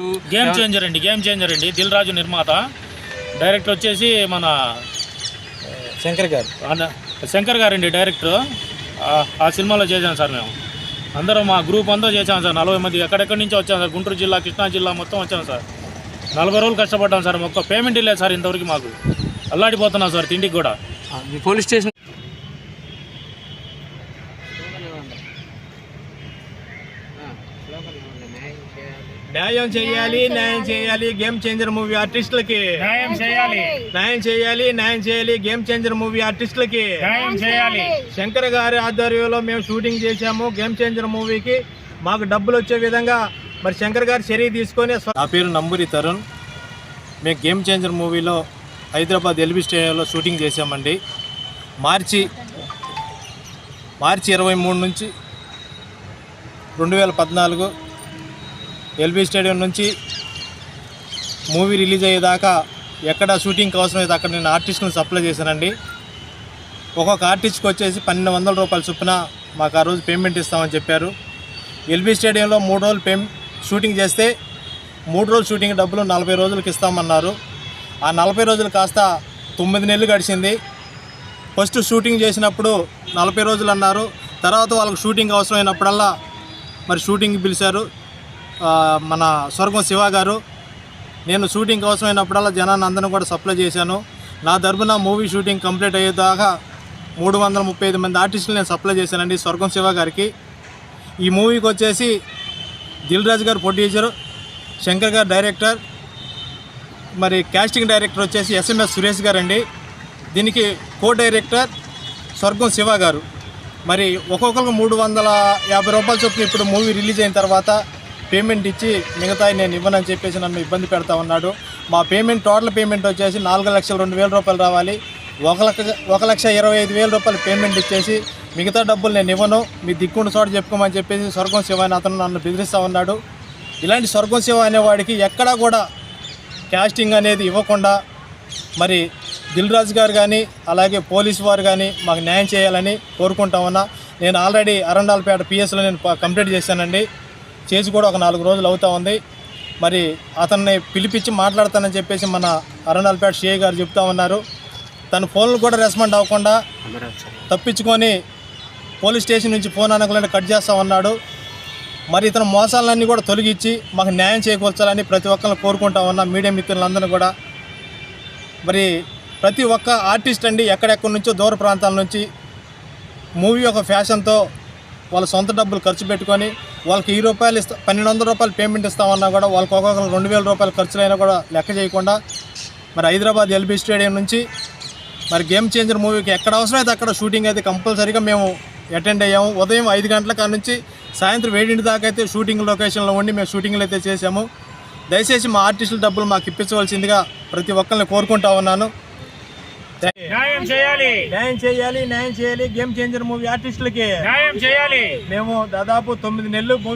Game changer అండి game changer అండి. దిల్ రాజు నిర్మాత. డైరెక్టర్ వచ్చేసి మన శంకర్ గారు. శంకర్ గారండి డైరెక్టర్ ఆ- ఆ సినిమాలో చేశాం సార్ మేము. అందరం మా గ్రూప్ అంతా చేశాం సార్. నలభై మంది ఎక్కడెక్కడి నుంచి వచ్చాం సార్? గుంటూరు జిల్లా కృష్ణా జిల్లా మొత్తం వచ్చాం సార్. నలభై రోజులు కష్టపడ్డాం సార్. ఒక్క పేమెంట్ లేదు సార్ ఇంతవరకు మాకు. అల్లాడిపోతున్నాం సార్ తిండికి కూడా. పోలీస్ స్టేషన్ న్యాయం చేయాలి. న్యాయం చేయాలి గేమ్ చేంజర్ మూవీ ఆర్టిస్టులకి న్యాయం చేయాలి. న్యాయం చేయాలి న్యాయం చేయాలి గేమ్ చేంజర్ మూవీ ఆర్టిస్టులకి న్యాయం చేయాలి. శంకర్ గారి ఆధ్వర్యంలో మేము షూటింగ్ చేశాము గేమ్ చేంజర్ మూవీకి మాకు డబ్బులు వచ్చే విధంగా మరి శంకర్ గారు చర్య తీసుకొని నా పేరు నంబూరి తరుణ్. మేము గేమ్ చేంజర్ మూవీలో హైదరాబాద్ ఎల్బీ స్టేడియంలో షూటింగ్ చేశామండి. మార్చి మార్చి ఇరవై మూడు నుంచి రెండు వేల పద్నాలుగు ఎల్బీ స్టేడియం నుంచి మూవీ రిలీజ్ అయ్యేదాకా ఎక్కడ షూటింగ్కి అవసరమైతే అక్కడ నేను ఆర్టిస్ట్ని సప్లై చేశానండి. ఒక్కొక్క ఆర్టిస్ట్కి వచ్చేసి పన్నెండు వందల రూపాయల చొప్పున మాకు ఆ రోజు పేమెంట్ ఇస్తామని చెప్పారు. ఎల్బీ స్టేడియంలో మూడు రోజులు పేమ్ షూటింగ్ చేస్తే మూడు రోజులు షూటింగ్ డబ్బులు నలభై రోజులకు ఇస్తామన్నారు. ఆ నలభై రోజులు కాస్త తొమ్మిది నెలలు గడిచింది. ఫస్ట్ షూటింగ్ చేసినప్పుడు నలభై రోజులు అన్నారు. తర్వాత వాళ్ళకి షూటింగ్ అవసరమైనప్పుడల్లా మరి షూటింగ్ పిలిచారు. మన స్వర్గం శివ గారు. నేను షూటింగ్ అవసరమైనప్పుడల్లా జనాన్ని అందరిని కూడా సప్లై చేశాను. నా తరపున మూవీ షూటింగ్ కంప్లీట్ అయ్యేదాకా మూడు వందల ముప్పై ఐదు మంది ఆర్టిస్టులు నేను సప్లై చేశానండి స్వర్గం శివ గారికి. ఈ మూవీకి వచ్చేసి దిల్ రాజు గారు ప్రొడ్యూసర్ శంకర్ గారు డైరెక్టర్ మరి కాస్టింగ్ డైరెక్టర్ వచ్చేసి ఎస్ఎంఎస్ సురేష్ గారు అండి దీనికి కో డైరెక్టర్ స్వర్గం శివ గారు. మరి ఒక్కొక్కరికి మూడు వందల యాభై రూపాయల చొప్పున ఇప్పుడు మూవీ రిలీజ్ అయిన తర్వాత పేమెంట్ ఇచ్చి మిగతాయి నేను ఇవ్వనని చెప్పేసి నన్ను ఇబ్బంది పెడతా ఉన్నాడు. మా పేమెంట్ టోటల్ పేమెంట్ వచ్చేసి నాలుగు లక్షల రెండు వేల రూపాయలు రావాలి. ఒక లక్ష ఒక లక్ష ఇరవై ఐదు వేల రూపాయలు పేమెంట్ ఇచ్చేసి మిగతా డబ్బులు నేను ఇవ్వను. మీ దిక్కుండి చోట చెప్పుకోమని చెప్పేసి స్వర్గం శివ అని అతను నన్ను బెదిరిస్తూ ఉన్నాడు. ఇలాంటి స్వర్గం శివ అనేవాడికి ఎక్కడా కూడా క్యాస్టింగ్ అనేది ఇవ్వకుండా మరి దిల్ రాజు గారు కానీ అలాగే పోలీసు వారు కానీ మాకు న్యాయం చేయాలని కోరుకుంటా ఉన్నా. నేను ఆల్రెడీ అరండాలపేట పిఎస్లో నేను కంప్లీట్ చేశానండి. చేసి కూడా ఒక నాలుగు రోజులు అవుతా ఉంది. మరి అతన్ని పిలిపించి మాట్లాడతానని చెప్పేసి మన అరుణాల్పేట సిఐ గారు చెప్తా ఉన్నారు. తన ఫోన్లు కూడా రెస్పాండ్ అవ్వకుండా తప్పించుకొని పోలీస్ స్టేషన్ నుంచి ఫోన్ అనకలంటే కట్ చేస్తా ఉన్నాడు. మరి ఇతను మోసాలన్నీ కూడా తొలగించి మాకు న్యాయం చేకూర్చాలని ప్రతి ఒక్కరిని కోరుకుంటా ఉన్నా మీడియా మిత్రులందరూ కూడా. మరి ప్రతి ఒక్క ఆర్టిస్ట్ అండి ఎక్కడెక్కడి నుంచో దూర ప్రాంతాల నుంచి మూవీ ఒక ఫ్యాషన్తో వాళ్ళ సొంత డబ్బులు ఖర్చు పెట్టుకొని వాళ్ళకి ఈ రూపాయలు ఇస్తా పన్నెండు వందల రూపాయలు పేమెంట్ ఇస్తామన్నా కూడా వాళ్ళకి ఒక్కొక్కరు రెండు వేల రూపాయలు ఖర్చులైనా కూడా లెక్క చేయకుండా మరి హైదరాబాద్ ఎల్బీ స్టేడియం నుంచి మరి గేమ్ చేంజర్ మూవీకి ఎక్కడ అవసరమైతే అక్కడ షూటింగ్ అయితే కంపల్సరీగా మేము అటెండ్ అయ్యాము. ఉదయం ఐదు గంటల కాడ నుంచి సాయంత్రం ఏడింటి దాకా అయితే షూటింగ్ లొకేషన్లో ఉండి మేము షూటింగ్లు అయితే చేసాము దయచేసి మా ఆర్టిస్టుల డబ్బులు మాకు ఇప్పించవలసిందిగా ప్రతి ఒక్కరిని కోరుకుంటా ఉన్నాను. న్యాయం చేయాలి. న్యాయం చేయాలి న్యాయం చేయాలి. గేమ్ చేంజర్ మూవీ ఆర్టిస్టులకి న్యాయం చేయాలి. మేము దాదాపు తొమ్మిది నెలలు మూవీ